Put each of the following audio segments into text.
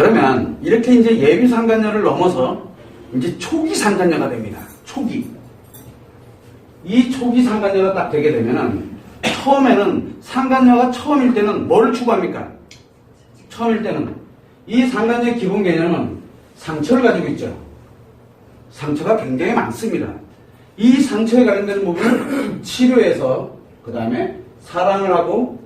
그러면 이렇게 이제 예비 상간녀를 넘어서 이제 초기 상간녀가 됩니다. 초기. 이 초기 상간녀가 딱 되게 되면은 처음에는 상간녀가 처음일 때는 뭐를 추구합니까? 처음일 때는 이 상간녀의 기본 개념은 상처를 가지고 있죠. 상처가 굉장히 많습니다. 이 상처에 관련된 부분을 치료해서 그 다음에 사랑을 하고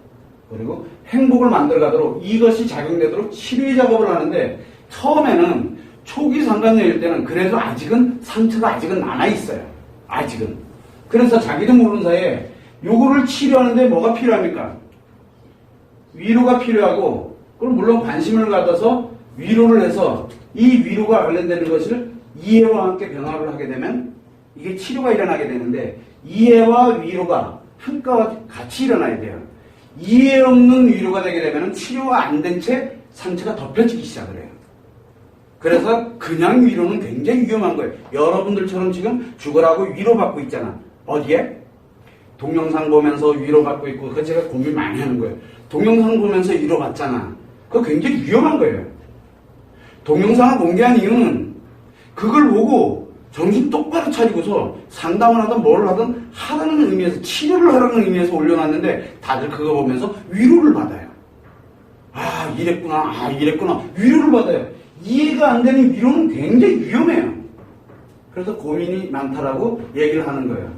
그리고 행복을 만들어가도록 이것이 작용되도록 치료의 작업을 하는데 처음에는 초기 상간녀일 때는 그래도 아직은 상처가 아직은 남아 있어요. 아직은. 그래서 자기도 모르는 사이에 요거를 치료하는데 뭐가 필요합니까? 위로가 필요하고 그럼 물론 관심을 가져서 위로를 해서 이 위로가 관련되는 것을 이해와 함께 병합을 하게 되면 이게 치료가 일어나게 되는데 이해와 위로가 한가와 같이 일어나야 돼요. 이해 없는 위로가 되게 되면 치료가 안 된 채 상처가 덮여지기 시작을 해요. 그래서 그냥 위로는 굉장히 위험한 거예요. 여러분들처럼 지금 죽으라고 위로받고 있잖아. 어디에? 동영상 보면서 위로받고 있고 그거 제가 고민 많이 하는 거예요. 동영상 보면서 위로받잖아. 그거 굉장히 위험한 거예요. 동영상을 공개한 이유는 그걸 보고 정신 똑바로 차리고서 상담을 하든 뭘 하든 하라는 의미에서 치료를 하라는 의미에서 올려놨는데 다들 그거 보면서 위로를 받아요. 아 이랬구나 아 이랬구나 위로를 받아요. 이해가 안 되는 위로는 굉장히 위험해요. 그래서 고민이 많다라고 얘기를 하는 거예요.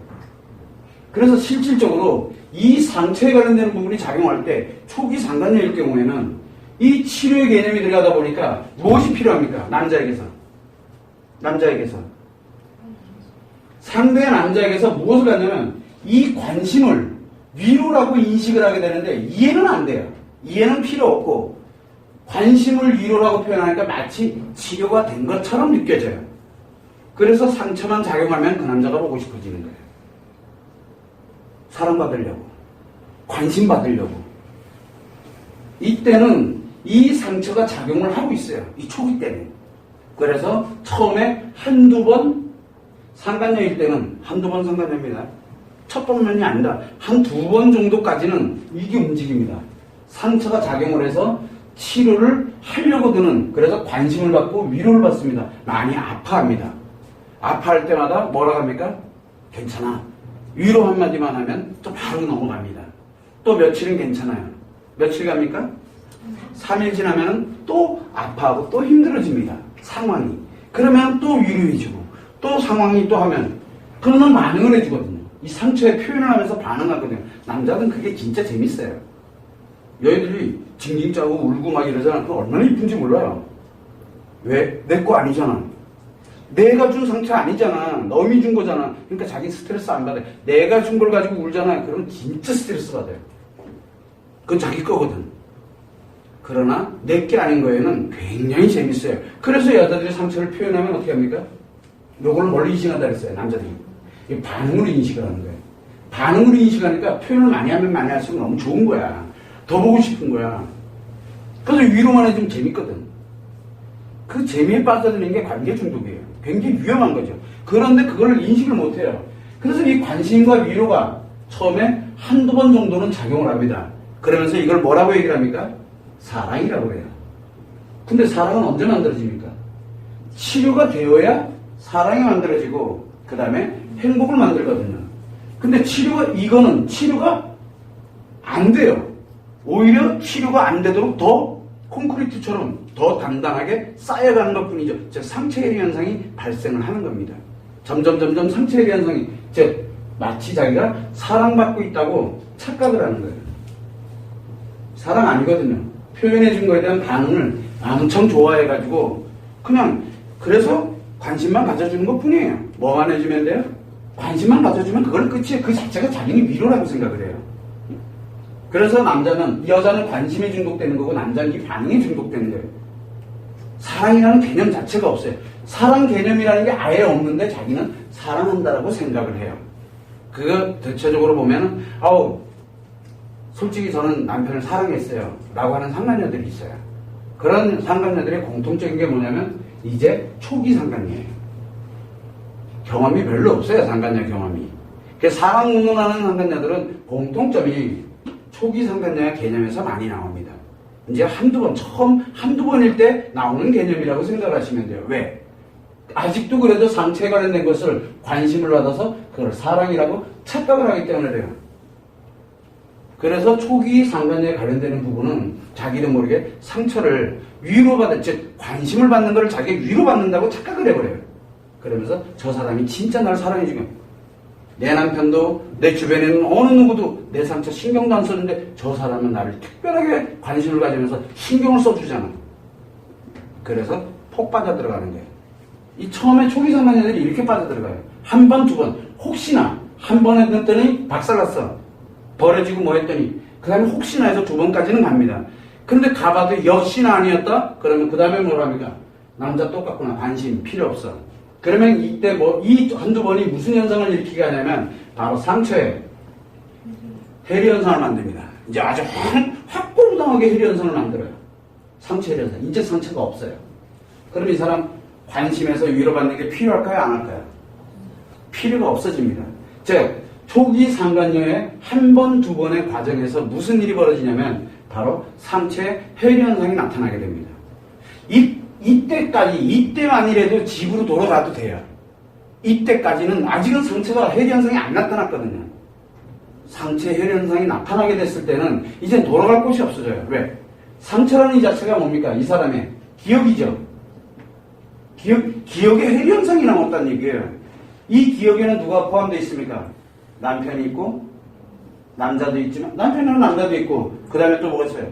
그래서 실질적으로 이 상처에 관련되는 부분이 작용할 때 초기 상간녀일 경우에는 이 치료의 개념이 들어가다 보니까 무엇이 필요합니까? 남자에게서. 남자에게서. 상대 남자에게서 무엇을 갖냐면 이 관심을 위로라고 인식을 하게 되는데 이해는 안 돼요. 이해는 필요 없고 관심을 위로라고 표현하니까 마치 치료가 된 것처럼 느껴져요. 그래서 상처만 작용하면 그 남자가 보고 싶어지는 거예요. 사랑받으려고. 관심 받으려고. 이때는 이 상처가 작용을 하고 있어요. 이 초기 때는. 그래서 처음에 한두 번 상간녀일 때는 한두 번 상간녀입니다. 첫 번만이 아니라 한 두 번 정도까지는 이게 움직입니다. 상처가 작용을 해서 치료를 하려고 드는 그래서 관심을 받고 위로를 받습니다. 많이 아파합니다. 아파할 때마다 뭐라 합니까? 괜찮아. 위로 한마디만 하면 또 바로 넘어갑니다. 또 며칠은 괜찮아요. 며칠 갑니까? 3일 지나면 또 아파하고 또 힘들어집니다. 상황이. 그러면 또 위로해주고 또 상황이 또 하면 그러면 반응을 해주거든요. 이 상처에 표현을 하면서 반응하거든요. 남자는 그게 진짜 재밌어요. 여애들이 징징 짜고 울고 막 이러잖아. 그거 얼마나 이쁜지 몰라요. 왜? 내 거 아니잖아. 내가 준 상처 아니잖아. 남이 준 거잖아. 그러니까 자기 스트레스 안 받아요. 내가 준 걸 가지고 울잖아. 그러면 진짜 스트레스 받아요. 그건 자기 거거든. 그러나 내 게 아닌 거에는 굉장히 재밌어요. 그래서 여자들이 상처를 표현하면 어떻게 합니까? 요걸 뭘로 인식한다 그랬어요. 남자들이. 이 반응으로 인식을 하는 거예요. 반응으로 인식하니까 표현을 많이 하면 많이 할수록 너무 좋은 거야. 더 보고 싶은 거야. 그래서 위로만 해주면 재밌거든. 그 재미에 빠져드는 게 관계 중독이에요. 굉장히 위험한 거죠. 그런데 그걸 인식을 못해요. 그래서 이 관심과 위로가 처음에 한두 번 정도는 작용을 합니다. 그러면서 이걸 뭐라고 얘기를 합니까? 사랑이라고 해요. 근데 사랑은 언제 만들어집니까? 치료가 되어야 사랑이 만들어지고 그 다음에 행복을 만들거든요. 근데 치료가 이거는 치료가 안 돼요. 오히려 치료가 안 되도록 더 콘크리트처럼 더 단단하게 쌓여가는 것 뿐이죠. 즉, 상처해리 현상이 발생을 하는 겁니다. 점점, 점점 상처해리 현상이, 즉, 마치 자기가 사랑받고 있다고 착각을 하는 거예요. 사랑 아니거든요. 표현해 준 거에 대한 반응을 엄청 좋아해가지고, 그냥, 그래서 관심만 가져주는 것 뿐이에요. 뭐만 해주면 돼요? 관심만 가져주면 그걸 끝이에요. 그 자체가 자기는 위로라고 생각을 해요. 그래서 남자는 여자는 관심에 중독되는 거고 남자는 이 반응에 중독되는 거예요. 사랑이라는 개념 자체가 없어요. 사랑 개념이라는 게 아예 없는데 자기는 사랑한다라고 생각을 해요. 그거 대체적으로 보면은 아우 솔직히 저는 남편을 사랑했어요. 라고 하는 상간녀들이 있어요. 그런 상간녀들의 공통적인 게 뭐냐면 이제 초기 상간녀예요. 경험이 별로 없어요. 상간녀 경험이. 그 사랑 운운하는 상간녀들은 공통점이 초기 상간녀의 개념에서 많이 나옵니다. 이제 한두 번, 처음 한두 번일 때 나오는 개념이라고 생각하시면 돼요. 왜? 아직도 그래도 상처에 관련된 것을 관심을 받아서 그걸 사랑이라고 착각을 하기 때문에 그래요. 그래서 초기 상간녀에 관련되는 부분은 자기도 모르게 상처를 위로받을, 즉, 관심을 받는 것을 자기가 위로받는다고 착각을 해버려요. 그러면서 저 사람이 진짜 날 사랑해주면 내 남편도 내 주변에 는 어느 누구도 내 상처 신경도 안 썼는데 저 사람은 나를 특별하게 관심을 가지면서 신경을 써주잖아. 그래서 폭 빠져 들어가는 거예요. 이 처음에 초기 상간녀들이 이렇게 빠져 들어가요. 한 번, 두 번. 혹시나 한 번 했더니 박살났어. 버려지고 뭐 했더니 그 다음에 혹시나 해서 두 번까지는 갑니다. 근데 가봐도 역시나 아니었다? 그러면 그 다음에 뭐랍니까? 남자 똑같구나. 관심 필요 없어. 그러면 이때 뭐 이 한두 번이 무슨 현상을 일으키게 하냐면 바로 상처에 해리 현상을 만듭니다. 이제 아주 확, 확고부당하게 해리 현상을 만들어요. 상처 해리 현상. 이제 상처가 없어요. 그럼 이 사람 관심에서 위로받는 게 필요할까요? 안 할까요? 필요가 없어집니다. 즉, 초기 상간녀의 한 번, 두 번의 과정에서 무슨 일이 벌어지냐면 바로 상체의 해리 현상이 나타나게 됩니다. 이, 이때까지, 이때만이라도 집으로 돌아가도 돼요. 이때까지는 아직은 상처가 해리 현상이 안 나타났거든요. 상체 해리 현상이 나타나게 됐을 때는 이제 돌아갈 곳이 없어져요. 왜? 상처라는 이 자체가 뭡니까? 이 사람의 기억이죠. 기억, 기억에 해리 현상이 남았다는 얘기예요. 이 기억에는 누가 포함되어 있습니까? 남편이 있고, 남자도 있지만, 남편은 남자도 있고, 그 다음에 또 뭐가 있어요?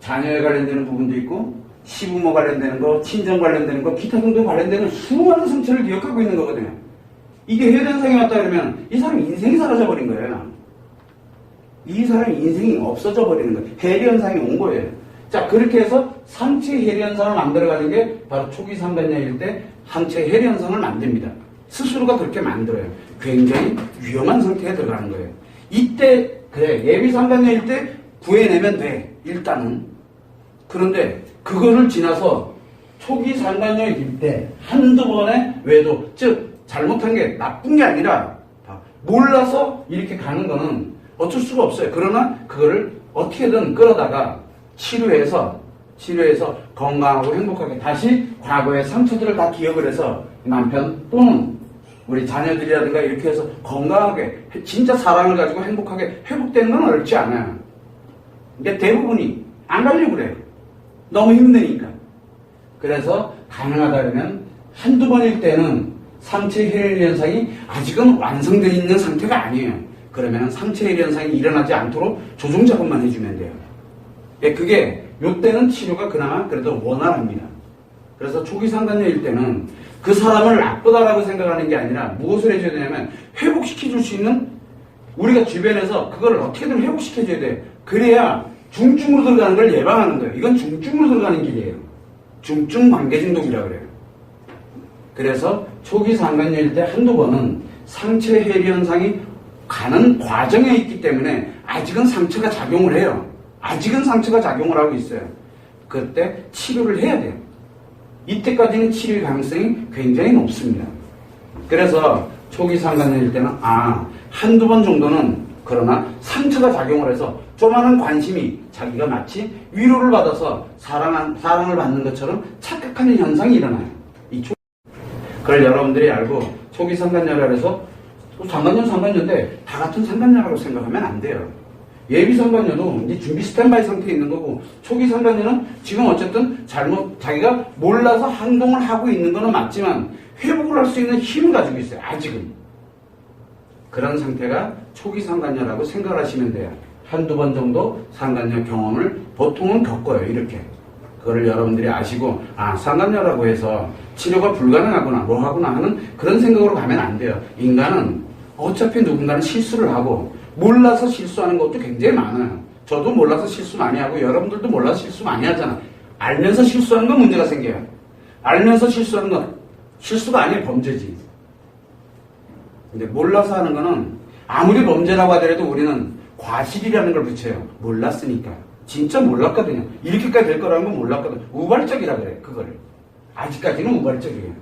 자녀에 관련되는 부분도 있고, 시부모 관련되는 거, 친정 관련되는 거, 기타 등등 관련되는 수많은 상처를 기억하고 있는 거거든요. 이게 해련상이 왔다 그러면 이 사람 인생이 사라져버린 거예요. 이 사람의 인생이 없어져 버리는 거예요. 해련상이 온 거예요. 자, 그렇게 해서 상체 해련상을 만들어가는 게 바로 초기 상간녀일 때 상체 해련상을 만듭니다. 스스로가 그렇게 만들어요. 굉장히 위험한 상태에 들어가는 거예요. 이때, 그래, 예비 상간녀일 때 구해내면 돼. 일단은. 그런데 그거를 지나서 초기 상간녀일 때 한두 번의 외도, 즉, 잘못한 게 나쁜 게 아니라 몰라서 이렇게 가는 거는 어쩔 수가 없어요. 그러나 그거를 어떻게든 끌어다가 치료해서 치료해서 건강하고 행복하게 다시 과거의 상처들을 다 기억을 해서 남편 또는 우리 자녀들이라든가 이렇게 해서 건강하게 진짜 사랑을 가지고 행복하게 회복되는 건 어렵지 않아요. 근데 대부분이 안 가려고 그래요. 너무 힘드니까. 그래서 가능하다 그러면 한두 번일 때는 상체 혈 현상이 아직은 완성되어 있는 상태가 아니에요. 그러면 상체 혈 현상이 일어나지 않도록 조정 작업만 해주면 돼요. 예, 그게 요때는 치료가 그나마 그래도 원활합니다. 그래서 초기 상간녀일 때는 그 사람을 나쁘다라고 생각하는 게 아니라 무엇을 해줘야 되냐면 회복시켜줄 수 있는 우리가 주변에서 그걸 어떻게든 회복시켜줘야 돼요. 그래야 중증으로 들어가는 걸 예방하는 거예요. 이건 중증으로 들어가는 길이에요. 중증 관계 중독이라고 그래요. 그래서 초기 상간녀일 때 한두 번은 상체 해리 현상이 가는 과정에 있기 때문에 아직은 상처가 작용을 해요. 아직은 상처가 작용을 하고 있어요. 그때 치료를 해야 돼요. 이때까지는 치료의 가능성이 굉장히 높습니다. 그래서 초기 상간녀일 때는 아 한두 번 정도는 그러나 상처가 작용을 해서 조만한 관심이 자기가 마치 위로를 받아서 사랑, 사랑을 받는 것처럼 착각하는 현상이 일어나요. 이 초... 그걸 여러분들이 알고 초기 해서 상간녀 상간녀인데 다 같은 상간녀라고 생각하면 안 돼요. 예비 상간녀도 이제 준비 스탠바이 상태에 있는 거고 초기 상간녀는 지금 어쨌든 잘못 자기가 몰라서 행동을 하고 있는 거는 맞지만 회복을 할 수 있는 힘을 가지고 있어요. 아직은. 그런 상태가 초기 상간녀라고 생각하시면 돼요. 한두 번 정도 상간녀 경험을 보통은 겪어요. 이렇게. 그거를 여러분들이 아시고, 아, 상간녀라고 해서 치료가 불가능하구나, 뭐 하구나 하는 그런 생각으로 가면 안 돼요. 인간은 어차피 누군가는 실수를 하고, 몰라서 실수하는 것도 굉장히 많아요. 저도 몰라서 실수 많이 하고, 여러분들도 몰라서 실수 많이 하잖아. 알면서 실수하는 건 문제가 생겨요. 알면서 실수하는 건 실수가 아니에요. 범죄지. 근데 몰라서 하는 거는 아무리 범죄라고 하더라도 우리는 과실이라는 걸 붙여요. 몰랐으니까. 진짜 몰랐거든요. 이렇게까지 될 거라는 건 몰랐거든. 우발적이라 그래, 그거를. 아직까지는 우발적이에요.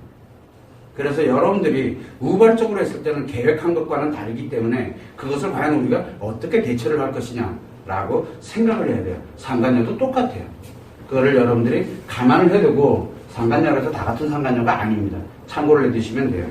그래서 여러분들이 우발적으로 했을 때는 계획한 것과는 다르기 때문에 그것을 과연 우리가 어떻게 대처를 할 것이냐. 라고 생각을 해야 돼요. 상간녀도 똑같아요. 그거를 여러분들이 감안을 해두고 상간녀라서 다 같은 상간녀가 아닙니다. 참고를 해두시면 돼요.